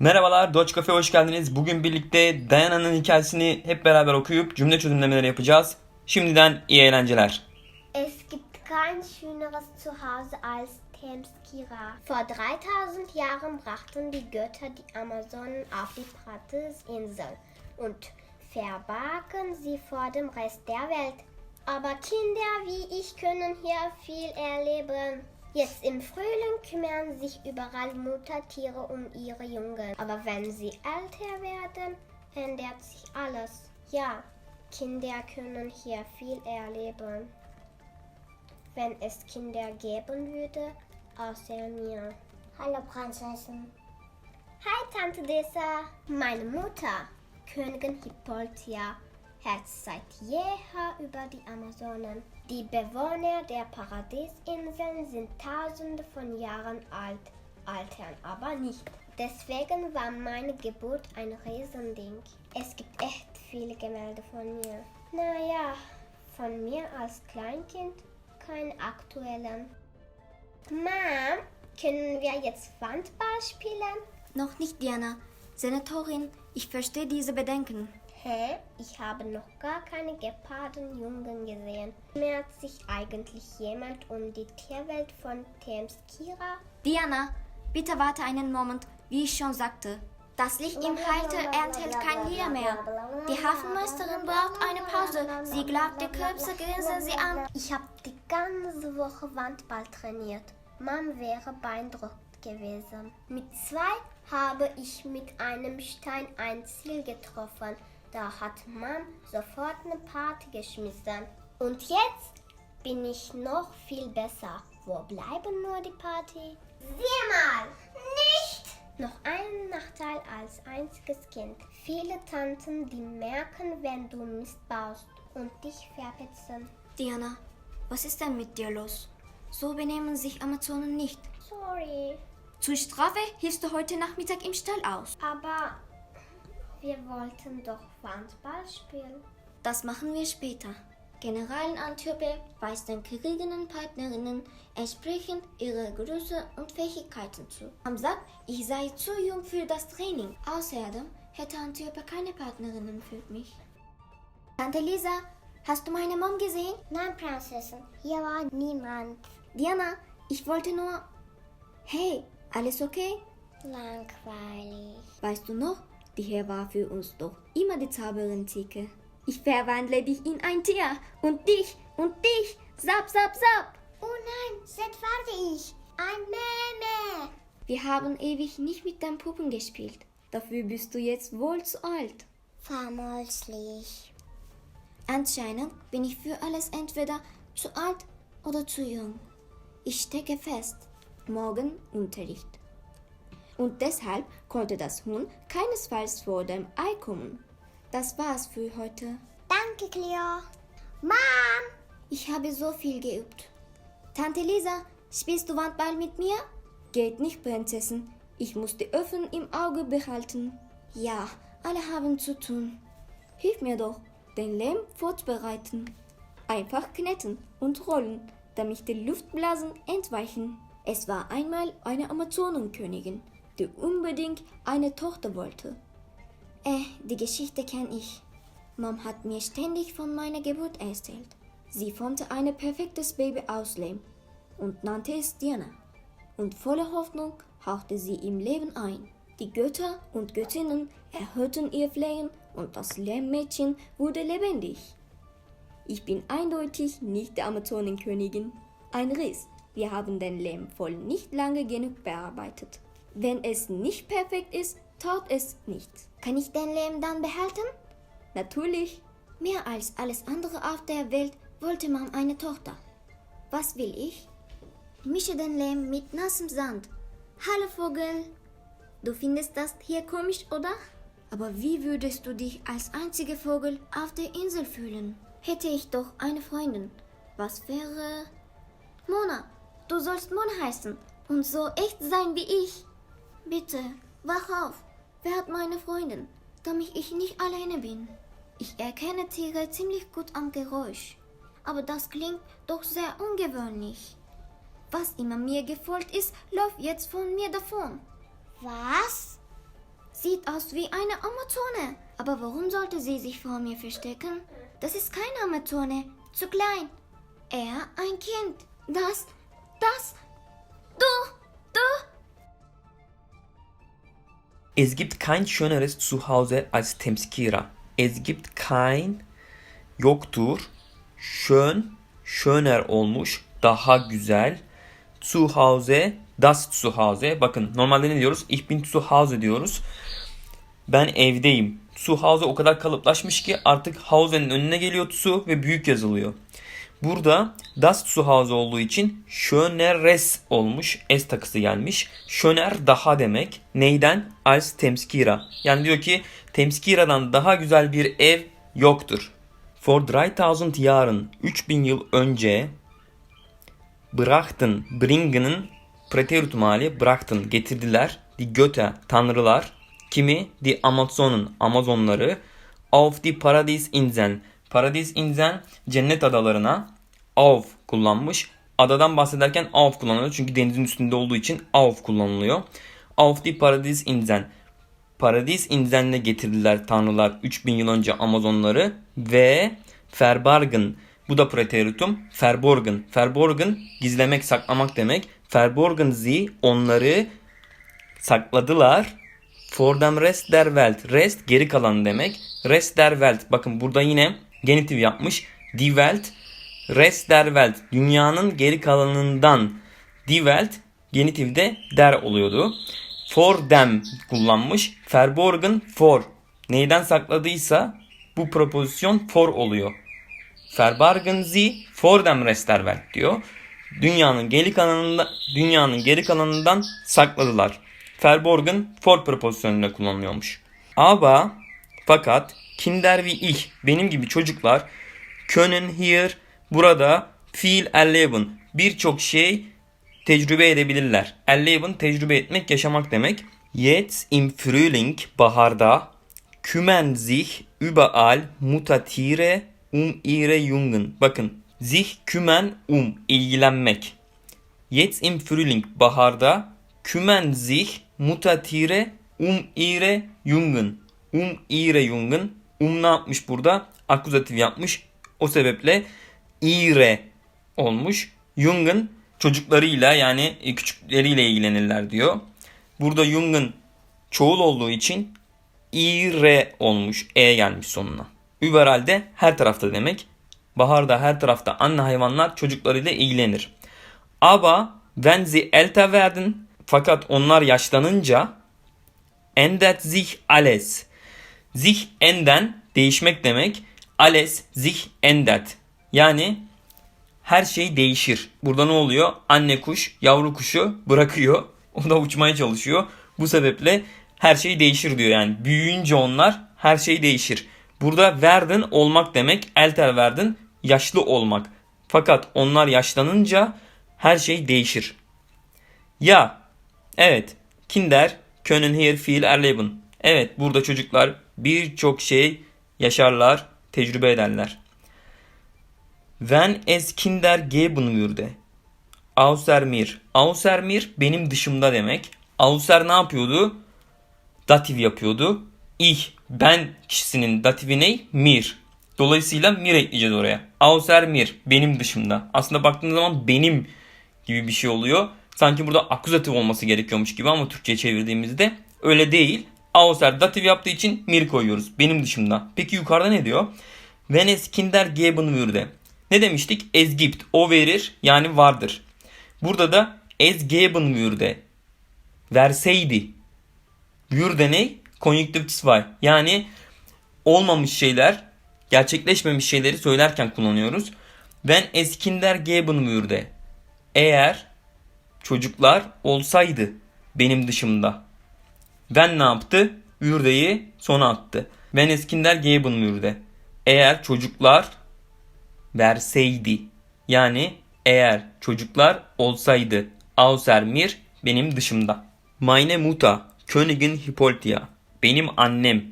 Merhabalar, Doç Cafe hoş geldiniz. Bugün birlikte Dayana'nın hikayesini hep beraber okuyup cümle çözümlemeleri yapacağız. Şimdiden iyi eğlenceler. Es gibt kein schöneres Zuhause als Temskira. Vor 3000 Jahren brachten die Götter die Amazonen auf die Prates-Insel und verbargen sie vor dem Rest der Welt. Aber Kinder wie ich können hier viel erleben. Jetzt im Frühling kümmern sich überall Muttertiere um ihre Jungen. Aber wenn sie älter werden, ändert sich alles. Ja, Kinder können hier viel erleben wenn es Kinder geben würde, außer mir. Hallo Prinzessin. Hi Tante Dessa. Meine Mutter, Königin Hippoltia, herrscht seit jeher über die Amazonen. Die Bewohner der Paradiesinseln sind tausende von Jahren alt, altern aber nicht. Deswegen war meine Geburt ein Riesending. Es gibt echt viele Gemälde von mir. Naja, von mir als Kleinkind keinen aktuellen. Mom, können wir jetzt Wandball spielen? Noch nicht, Diana. Senatorin, ich verstehe diese Bedenken. Hä? Ich habe noch gar keine Gepardenjungen gesehen. Kümmert sich eigentlich jemand um die Tierwelt von Temskira? Diana, bitte warte einen Moment, wie ich schon sagte. Das Licht im Halter enthält kein Lieder mehr. Die Hafenmeisterin braucht eine Pause. Sie glaubt, die Krebse grinsen sie an. Ich habe die ganze Woche Wandball trainiert. Mom wäre beeindruckt gewesen. Mit zwei habe ich mit einem Stein ein Ziel getroffen. Da hat Mom sofort eine Party geschmissen. Und jetzt bin ich noch viel besser. Wo bleiben nur die Party? Sieh mal! Nicht! Noch ein Nachteil als einziges Kind. Viele Tanten, die merken, wenn du Mist baust und dich verpetzen. Diana, was ist denn mit dir los? So benehmen sich Amazonen nicht. Sorry. Zur Strafe hilfst du heute Nachmittag im Stall aus. Aber wir wollten doch Wandball spielen. Das machen wir später. Generalin Antiope weist den kriegenden Partnerinnen entsprechend ihre Größe und Fähigkeiten zu. Am sagt, ich sei zu jung für das Training. Außerdem hätte Antiope keine Partnerinnen für mich. Tante Lisa, hast du meine Mom gesehen? Nein, Prinzessin, hier war niemand. Diana, ich wollte nur... Hey, alles okay? Langweilig. Weißt du noch, die hier war für uns doch immer die Zauberin Zike. Ich verwandle dich in ein Tier und dich und dich. Zap, zap, zap. Oh nein, jetzt warte ich. Ein Meme. Wir haben ewig nicht mit deinen Puppen gespielt. Dafür bist du jetzt wohl zu alt. Vermutlich. Anscheinend bin ich für alles entweder zu alt oder zu jung. Ich stecke fest. Morgen Unterricht. Und deshalb konnte das Huhn keinesfalls vor dem Ei kommen. Das war's für heute. Danke, Cleo. Mom! Ich habe so viel geübt. Tante Lisa, spielst du Wandball mit mir? Geht nicht, Prinzessin. Ich muss die Öfen im Auge behalten. Ja, alle haben zu tun. Hilf mir doch, den Lehm vorzubereiten. Einfach kneten und rollen, damit die Luftblasen entweichen. Es war einmal eine Amazonenkönigin, die unbedingt eine Tochter wollte. Äh, die Geschichte kenne ich. Mom hat mir ständig von meiner Geburt erzählt. Sie formte ein perfektes Baby aus Lehm und nannte es Diana. Und voller Hoffnung hauchte sie ihm Leben ein. Die Götter und Göttinnen erhörten ihr Flehen und das Lehmmädchen wurde lebendig. Ich bin eindeutig nicht die Amazonenkönigin. Ein Riss. Wir haben den Lehm voll nicht lange genug bearbeitet. Wenn es nicht perfekt ist, taugt es nichts. Kann ich den Lehm dann behalten? Natürlich. Mehr als alles andere auf der Welt wollte man eine Tochter. Was will ich? Mische den Lehm mit nassem Sand. Hallo Vogel. Du findest das hier komisch, oder? Aber wie würdest du dich als einziger Vogel auf der Insel fühlen? Hätte ich doch eine Freundin. Was wäre... Mona, du sollst Mona heißen und so echt sein wie ich. Bitte, wach auf. Wer hat meine Freundin, damit ich nicht alleine bin? Ich erkenne Tiere ziemlich gut am Geräusch, aber das klingt doch sehr ungewöhnlich. Was immer mir gefolgt ist, läuft jetzt von mir davon. Was? sieht aus wie eine Amazone. Aber warum sollte sie sich vor mir verstecken? Das ist keine Amazone. Zu klein. Er ein Kind. Das, das, du, du. Es gibt kein schöneres Zuhause als Temskira. Es gibt kein yoktur. Schön, schöner olmuş, daha güzel. Zuhause, das Zuhause. Bakın normalde ne diyoruz? Ich bin zu Hause diyoruz. Ben evdeyim. Zuhause o kadar kalıplaşmış ki artık Hause'nin önüne geliyor su ve büyük yazılıyor. Burada das Zuhause olduğu için schöneres olmuş. S takısı gelmiş. Schöner daha demek. Neyden? Als Temskira. Yani diyor ki Temskira'dan daha güzel bir ev yoktur. For 3000 Jahren 3000 yıl önce brachten, bringen'ın preteritum hali brachten getirdiler. Die Götter, tanrılar. Kimi? Die Amazon'un, Amazonları. Auf die Paradisinseln. Paradisinseln cennet adalarına. Auf kullanmış. Adadan bahsederken auf kullanılıyor. Çünkü denizin üstünde olduğu için auf kullanılıyor. Auf die Paradisinseln. Paradis inzeline getirdiler tanrılar 3000 yıl önce Amazonları ve Verbargen bu da preteritum Verborgen. Verborgen gizlemek, saklamak demek. Verborgen sie onları sakladılar. For them rest der Welt. Rest geri kalan demek. Rest der Welt. Bakın burada yine genitif yapmış. Die Welt rest der Welt. Dünyanın geri kalanından. Die Welt genitifde der oluyordu. For them kullanmış. Verborgen for. Neyden sakladıysa bu propozisyon for oluyor. Verborgen sie for them rest der Welt diyor. Dünyanın geri kalanında dünyanın geri kalanından sakladılar. Verborgen for prepozisyonuyla kullanılıyormuş. Aber fakat Kinder wie ich benim gibi çocuklar können hier burada viel erleben birçok şey tecrübe edebilirler. Erleben tecrübe etmek, yaşamak demek. Jetzt im Frühling baharda kümmern sich überall Mutatiere um ihre Jungen. Bakın sich kümmern um ilgilenmek. Jetzt im Frühling baharda kümmern sich Mutatiere um ihre Jungen. Um ihre Jungen. Um ne yapmış burada? Akuzatif yapmış. O sebeple ihre olmuş. Jungen çocuklarıyla yani küçükleriyle ilgilenirler diyor. Burada Jungen çoğul olduğu için ihre olmuş. E gelmiş sonuna. Überall de her tarafta demek. Baharda her tarafta anne hayvanlar çocuklarıyla ilgilenir. Aber wenn sie älter werden fakat onlar yaşlanınca ändert sich alles. Sich enden değişmek demek. Alles sich ändert. Yani her şey değişir. Burada ne oluyor? Anne kuş yavru kuşu bırakıyor. O da uçmaya çalışıyor. Bu sebeple her şey değişir diyor. Yani büyüyünce onlar her şey değişir. Burada werden olmak demek. Älter werden yaşlı olmak. Fakat onlar yaşlanınca her şey değişir. Ya evet Kinder können hier viel erleben. Evet burada çocuklar birçok şey yaşarlar, tecrübe ederler. Wenn es Kinder geben würde. Außer mir. Außer mir benim dışımda demek. Außer ne yapıyordu? Datif yapıyordu. Ich, ben kişisinin datifi ne? Mir. Dolayısıyla mir ekleyeceğiz oraya. Außer mir, benim dışımda. Aslında baktığınız zaman benim gibi bir şey oluyor. Sanki burada akuzatif olması gerekiyormuş gibi ama Türkçe'ye çevirdiğimizde öyle değil. Außer datif yaptığı için mir koyuyoruz. Benim dışımda. Peki yukarıda ne diyor? Wenn es Kinder geben würde. Ne demiştik? Es gibt. O verir yani vardır. Burada da es geben würde. Verseydi. Würde ne? Konjunktif zwei. Yani olmamış şeyler, gerçekleşmemiş şeyleri söylerken kullanıyoruz. Wenn es Kinder geben würde. Eğer çocuklar olsaydı benim dışımda. Ben ne yaptı? Würde'yi sona attı. Wenn es Kinder geben würde. Eğer çocuklar verseydi. Yani eğer çocuklar olsaydı. Außer mir benim dışımda. Meine Mutter, Königin Hippolyta. Benim annem,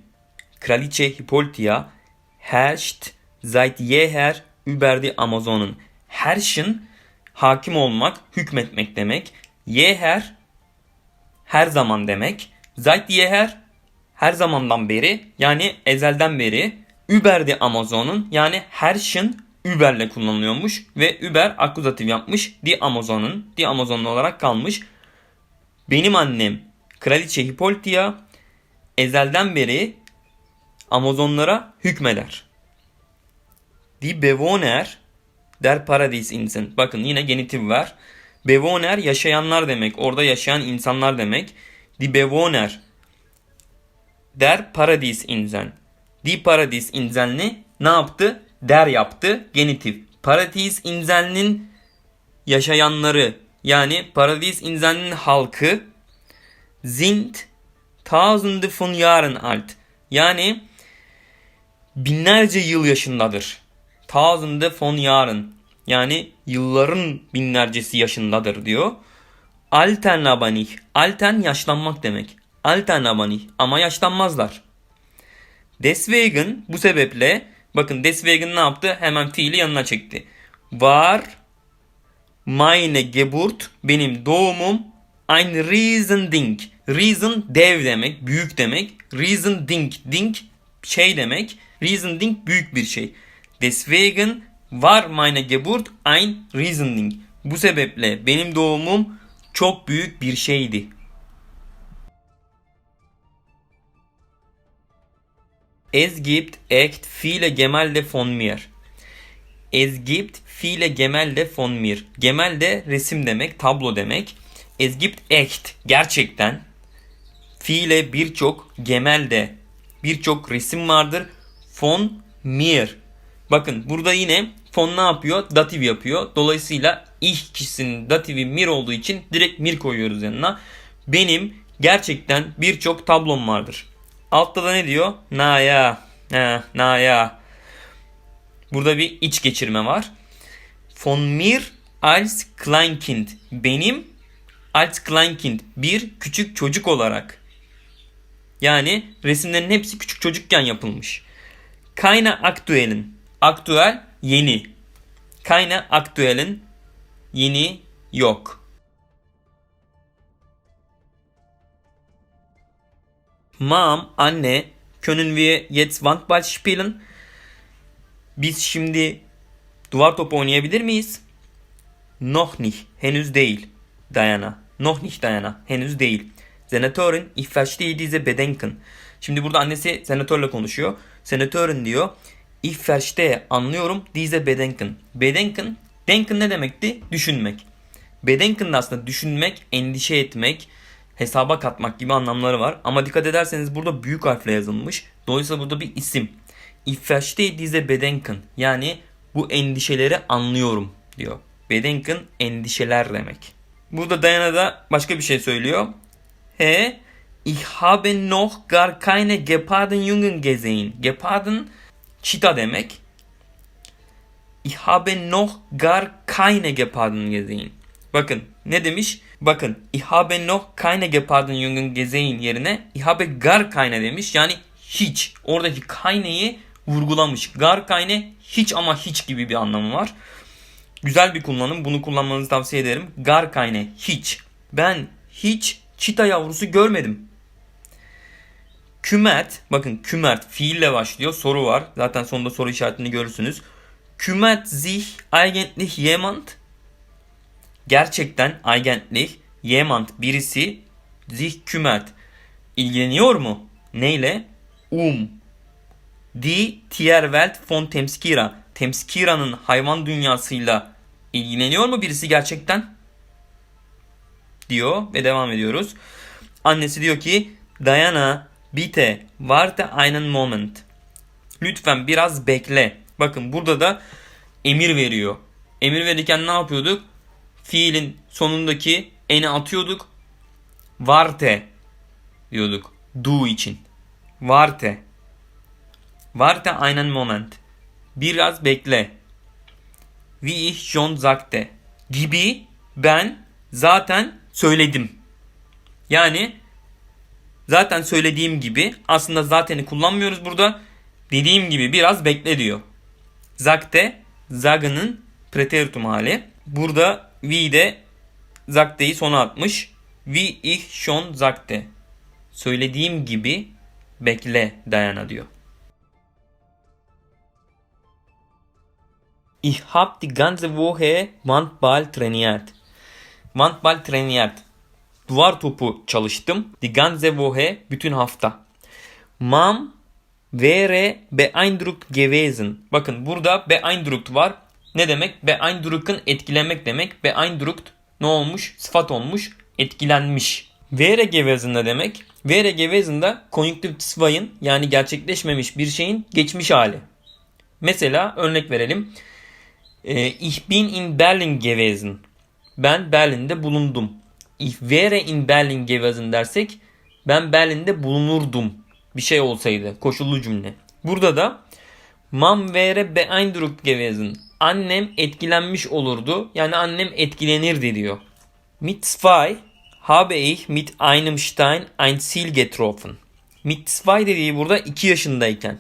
Kraliçe Hippolyta herrscht seit jeher über die Amazonen. Herrschen hakim olmak, hükmetmek demek. Jeher her zaman demek. Seit jeher her zamandan beri yani ezelden beri Uber die Amazon'un yani Herrschen Uber'le kullanılıyormuş ve Uber akuzatif yapmış die Amazon'un die Amazon'un olarak kalmış. Benim annem Kraliçe Hippolytia ezelden beri Amazonlara hükmeder. Die Bewohner der Paradiesinseln. Bakın yine genitif var. Bewohner yaşayanlar demek. Orada yaşayan insanlar demek. Die Bewohner der Paradiesinseln. Die Paradiesinsel'ni ne yaptı? Der yaptı. Genitif. Paradiesinsel'nin yaşayanları yani Paradiesinsel'nin halkı sind tausende von Jahren alt. Yani binlerce yıl yaşındadır. Tausende von Jahren. Yani yılların binlercesi yaşındadır diyor. Alten nicht. Alten yaşlanmak demek. Alten nicht. Ama yaşlanmazlar. Deswegen bu sebeple bakın deswegen ne yaptı? Hemen fiili yanına çekti. Var meine Geburt benim doğumum ein. Riesen dev demek, büyük demek. Riesending, ding şey demek. Riesending büyük bir şey. Deswegen war meine Geburt ein Riesending. Bu sebeple benim doğumum çok büyük bir şeydi. Es gibt echt viele Gemälde von mir. Es gibt viele Gemälde von mir. Gemälde resim demek, tablo demek. Es gibt echt, gerçekten. Viele birçok gemälde, birçok resim vardır. Von mir. Bakın burada yine von ne yapıyor? Datif yapıyor. Dolayısıyla ich kişisinin datifi mir olduğu için direkt mir koyuyoruz yanına. Benim gerçekten birçok tablom vardır. Altta da ne diyor? Na ya. Ha, na ya. Burada bir iç geçirme var. Von mir als Kleinkind. Benim als Kleinkind. Bir küçük çocuk olarak. Yani resimlerin hepsi küçük çocukken yapılmış. Keine aktuellen. Aktüel yeni. Keine aktuellen yeni yok. Mom, anne, können wir jetzt Wandball spielen? Biz şimdi duvar topu oynayabilir miyiz? Noch nicht. Henüz değil. Dayana. Noch nicht Dayana. Henüz değil. Senatörün ich verstehe diese Bedenken. Şimdi burada annesi senatörle konuşuyor. Senatörün diyor. Ich verstehe anlıyorum diese Bedenken. Bedenken, denken ne demekti? Düşünmek. Bedenken de aslında düşünmek, endişe etmek, hesaba katmak gibi anlamları var. Ama dikkat ederseniz burada büyük harfle yazılmış. Dolayısıyla burada bir isim. Ich verstehe diese Bedenken. Yani bu endişeleri anlıyorum diyor. Bedenken endişeler demek. Burada Diana da başka bir şey söylüyor. He, ich habe noch gar keine Gepardenjungen gesehen. Geparden çita demek. Ich habe noch gar keine Geparden gesehen. Bakın ne demiş? Bakın ich habe noch keine Gepardenjungen gesehen yerine ich habe gar keine demiş. Yani hiç. Oradaki keine'yi vurgulamış. Gar keine hiç ama hiç gibi bir anlamı var. Güzel bir kullanım. Bunu kullanmanızı tavsiye ederim. Gar keine hiç. Ben hiç çita yavrusu görmedim. Kümert, bakın kümert fiille başlıyor. Soru var. Zaten sonunda soru işaretini görürsünüz. Kümert sich eigentlich jemand? Gerçekten eigentlich jemand birisi sich kümmert. İlgileniyor mu? Neyle? Um. Die Tierwelt von Temskira. Temskira'nın hayvan dünyasıyla ilgileniyor mu birisi gerçekten? Diyor ve devam ediyoruz. Annesi diyor ki Diana bitte warte einen Moment. Lütfen biraz bekle. Bakın burada da emir veriyor. Emir verirken ne yapıyorduk? Fiilin sonundaki eni atıyorduk. Warte diyorduk. Do için. Warte. Warte einen Moment. Biraz bekle. Wie ich schon sagte. Gibi ben zaten söyledim. Yani zaten söylediğim gibi aslında zaten'i kullanmıyoruz burada. Dediğim gibi biraz bekle diyor. Sagte, sag'ın preteritum hali. Burada wie de sagte'yi sona atmış. Wie ich schon sagte. Söylediğim gibi Bekle Diana diyor. Ich hab die ganze Woche Handball trainiert. Handball trainiert. Duvar topu çalıştım. Die ganze Woche bütün hafta. Mam wäre beeindruckt gewesen. Bakın burada beeindruckt var. Ne demek? Beeindruck'ın etkilemek demek. Beeindruckt ne olmuş? Sıfat olmuş. Etkilenmiş. Wäre gewesen ne demek? Wäre gewesen da konjunktif zwei'ın yani gerçekleşmemiş bir şeyin geçmiş hali. Mesela örnek verelim. Ee, ich bin in Berlin gewesen. Ben Berlin'de bulundum. Ich wäre in Berlin gewesen dersek ben Berlin'de bulunurdum. Bir şey olsaydı. Koşullu cümle. Burada da Mam wäre beeindruckt gewesen. Annem etkilenmiş olurdu. Yani annem etkilenirdi diyor. Mit zwei habe ich mit einem Stein ein Ziel getroffen. Mit zwei dediği burada 2 yaşındayken.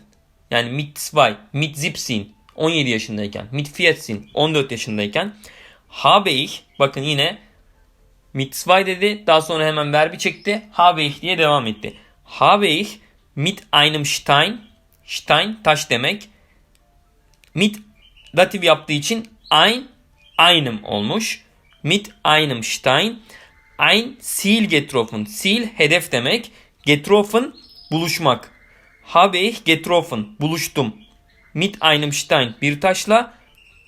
Yani mit zwei, mit 17, 17 yaşındayken. Mit 14, 14 yaşındayken. Habe ich, bakın yine mit zwei dedi. Daha sonra hemen verbi çekti. Habe ich diye devam etti. Habe ich mit einem Stein, Stein taş demek. Mit datif yaptığı için ein, einem olmuş. Mit einem Stein ein Ziel getroffen. Ziel hedef demek. Getroffen buluşmak. Habe ich getroffen. Buluştum. Mit einem Stein bir taşla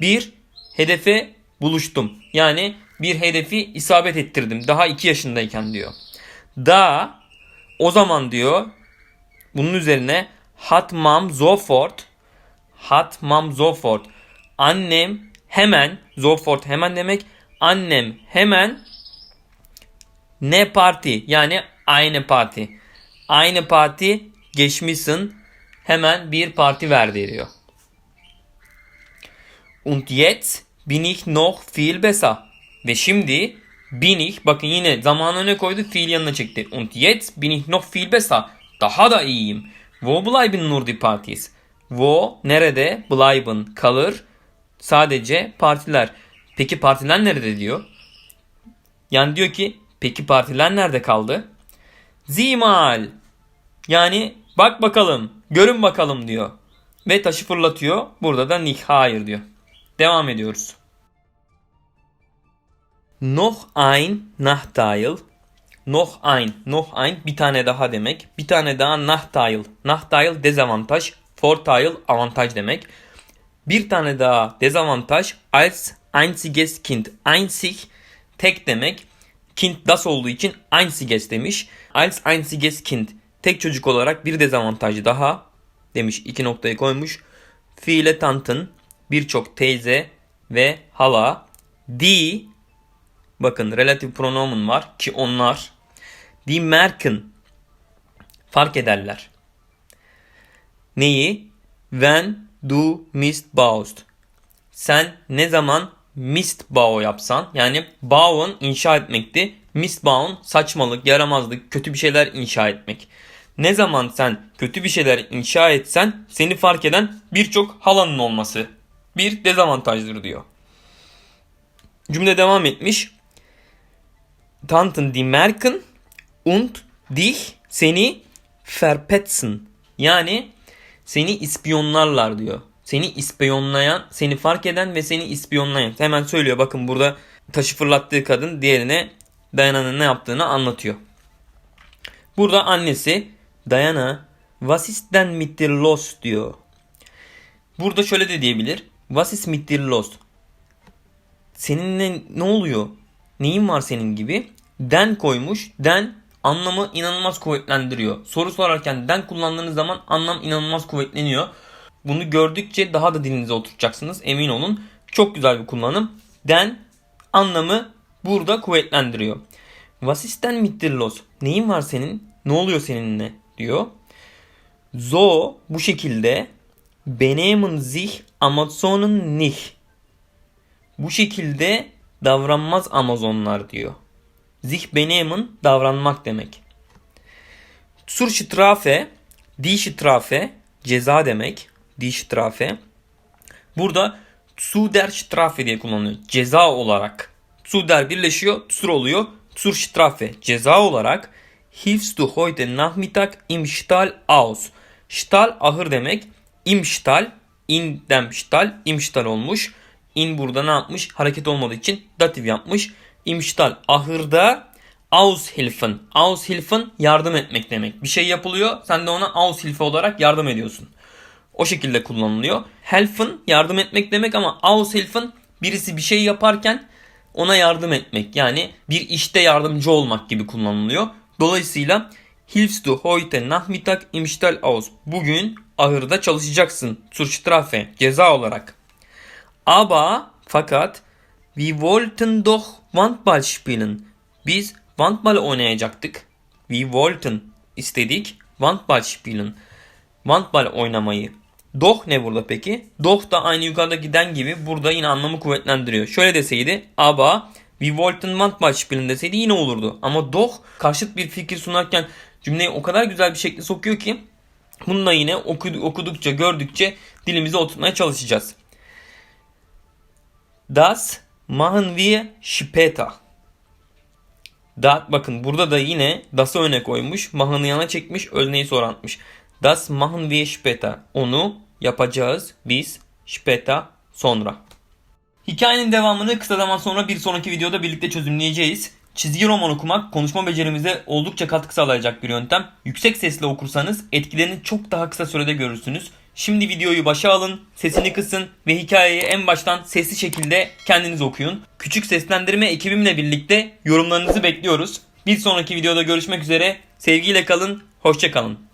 bir hedefe buluştum. Yani bir hedefi isabet ettirdim. Daha 2 yaşındayken diyor. Da o zaman diyor bunun üzerine hat mam sofort hat mam sofort annem hemen sofort hemen demek annem hemen ne parti yani aynı parti. Aynı parti geçmişsin hemen bir parti verdi diyor. Und jetzt bin ich noch viel besser. Ve şimdi bin ich bakın yine zamanı ne koydu fiil yanına çekti. Und jetzt bin ich noch viel besser. Daha da iyiyim. Wo bleiben nur die Partys? Wo nerede? Bleiben kalır. Sadece partiler. Peki partiler nerede diyor? Yani diyor ki peki partiler nerede kaldı? Zimal. Yani bak bakalım, görün bakalım diyor. Ve taşı fırlatıyor. Burada da nih hayır diyor. Devam ediyoruz. Noch ein Nachteil. Noch ein, noch ein bir tane daha demek. Bir tane daha Nachteil. Nachteil dezavantaj, Vorteil avantaj demek. Bir tane daha dezavantaj als einziges Kind. Einzig tek demek. Kind das olduğu için einziges demiş. Als einziges Kind. Tek çocuk olarak bir dezavantaj daha demiş. iki noktayı koymuş. Fiile Tanten birçok teyze ve hala. Die bakın relatif pronomen var ki onlar. Die merken fark ederler. Neyi? When du mist baust. Sen ne zaman mist bao yapsan yani bauen inşa etmekti. Mist bauen saçmalık, yaramazlık, kötü bir şeyler inşa etmek. Ne zaman sen kötü bir şeyler inşa etsen seni fark eden birçok halanın olması bir dezavantajdır diyor. Cümle devam etmiş. Tanten die merken und dich seni verpetzen. Yani seni ispiyonlarlar diyor. Seni ispiyonlayan, seni fark eden ve seni ispiyonlayan. Hemen söylüyor bakın burada taşı fırlattığı kadın diğerine Dayana'nın ne yaptığını anlatıyor. Burada annesi Dayana was ist denn mit dir los diyor. Burada şöyle de diyebilir. Was ist mit dir los? Seninle ne oluyor? Neyin var senin gibi? Den koymuş. Den anlamı inanılmaz kuvvetlendiriyor. Soru sorarken den kullandığınız zaman anlam inanılmaz kuvvetleniyor. Bunu gördükçe daha da dilinize oturtacaksınız. Emin olun. Çok güzel bir kullanım. Den anlamı burada kuvvetlendiriyor. Was ist los? Neyin var senin? Ne oluyor seninle? diyor. So bu şekilde benehmen sich Amazonen nicht. Bu şekilde davranmaz Amazonlar diyor. Sich benehmen davranmak demek. Zur Strafe, die Strafe ceza demek. Die Strafe. Burada zu der Strafe diye kullanılıyor. Ceza olarak. Zu der birleşiyor, zur oluyor. Zur Strafe ceza olarak hilfst du heute Nachmittag im Stall aus? Stall ahır demek. Im Stall, in dem Stall, im Stall olmuş. In burada ne yapmış? Hareket olmadığı için datif yapmış. Im Stall ahırda aushilfen. Aushilfen yardım etmek demek. Bir şey yapılıyor. Sen de ona aushilfe olarak yardım ediyorsun. O şekilde kullanılıyor. Helfen yardım etmek demek ama aushilfen birisi bir şey yaparken ona yardım etmek. Yani bir işte yardımcı olmak gibi kullanılıyor. Dolayısıyla hilfst du heute Nachmittag im Stall aus. Bugün ahırda çalışacaksın. Zur Strafe. Ceza olarak. Aber fakat wir wollten doch Wandball spielen. Biz Wandball oynayacaktık. Wir wollten istedik Wandball spielen. Wandball oynamayı. Doch ne burada peki? Doch da aynı yukarıda giden gibi burada yine anlamı kuvvetlendiriyor. Şöyle deseydi aber wir wollten Wandball spielen deseydi yine olurdu. Ama doch karşıt bir fikir sunarken cümleyi o kadar güzel bir şekilde sokuyor ki bunu da yine oku- okudukça gördükçe dilimize oturtmaya çalışacağız. Das machen wir später. Da, bakın burada da yine das'ı öne koymuş. Mah'ını yana çekmiş. Ölneyi sonra atmış. Das machen wir später. Onu yapacağız biz später sonra. Hikayenin devamını kısa zaman sonra bir sonraki videoda birlikte çözümleyeceğiz. Çizgi roman okumak konuşma becerimize oldukça katkı sağlayacak bir yöntem. Yüksek sesle okursanız etkilerini çok daha kısa sürede görürsünüz. Şimdi videoyu başa alın, sesini kısın ve hikayeyi en baştan sesli şekilde kendiniz okuyun. Küçük seslendirme ekibimle birlikte yorumlarınızı bekliyoruz. Bir sonraki videoda görüşmek üzere. Sevgiyle kalın, hoşça kalın.